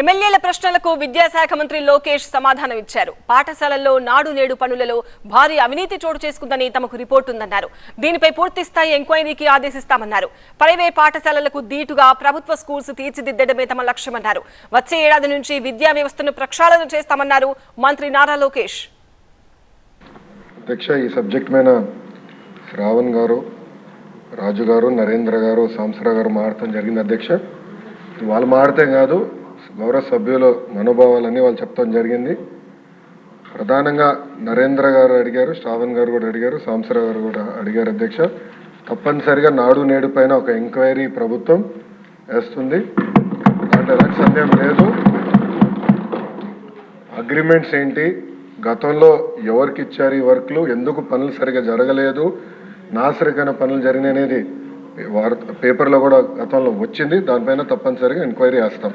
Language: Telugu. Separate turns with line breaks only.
ఎమ్మెల్యేల ప్రశ్నలకు విద్యాశాఖ మంత్రి లోకేష్ సమాధానం ఇచ్చారు పాఠశాలల్లో నాడు నేడు పనులలో భారీ అవినీతి చోటు చేసుకుందని తమకు రిపోర్టు ఉందన్నారు. దీనిపై పూర్తి స్థాయి ఎంక్వైరీకి ఆదేశిస్తామన్నారు. ప్రైవేట్ పాఠశాలలకు దీటుగా ప్రభుత్వ స్కూల్స్ తీర్చిదిద్దడమే తమ లక్ష్యమన్నారు. వచ్చే ఏడాది నుంచి విద్యా వ్యవస్థను ప్రక్షాళన చేస్తామన్నారు మంత్రి నారా లోకేష్.
అధ్యక్ష ఈ సబ్జెక్ట్ మీద శ్రావణ్ గారు రాజు గారు నరేంద్ర గారు సాంసరా గారు మాట్లాడటం జరిగింది అధ్యక్ష. వాళ్ళు మాడితే కాదు గౌరవ సభ్యుల మనోభావాలన్నీ వాళ్ళు చెప్తాం జరిగింది. ప్రధానంగా నరేంద్ర గారు అడిగారు శ్రావణ్ గారు కూడా అడిగారు సాంసరా గారు కూడా అడిగారు అధ్యక్ష. తప్పనిసరిగా నాడు నేడు పైన ఒక ఎంక్వైరీ ప్రభుత్వం వేస్తుంది. దాంట్లో ఎలాంటి సందేహం లేదు. అగ్రిమెంట్స్ ఏంటి? గతంలో ఎవరికి ఇచ్చారు ఈ వర్క్లు? ఎందుకు పనులు సరిగా జరగలేదు? నాసరికైన పనులు జరిగినాయి అనేది వార్త పేపర్లో కూడా గతంలో వచ్చింది. దానిపైన తప్పనిసరిగా ఎంక్వైరీ వేస్తాం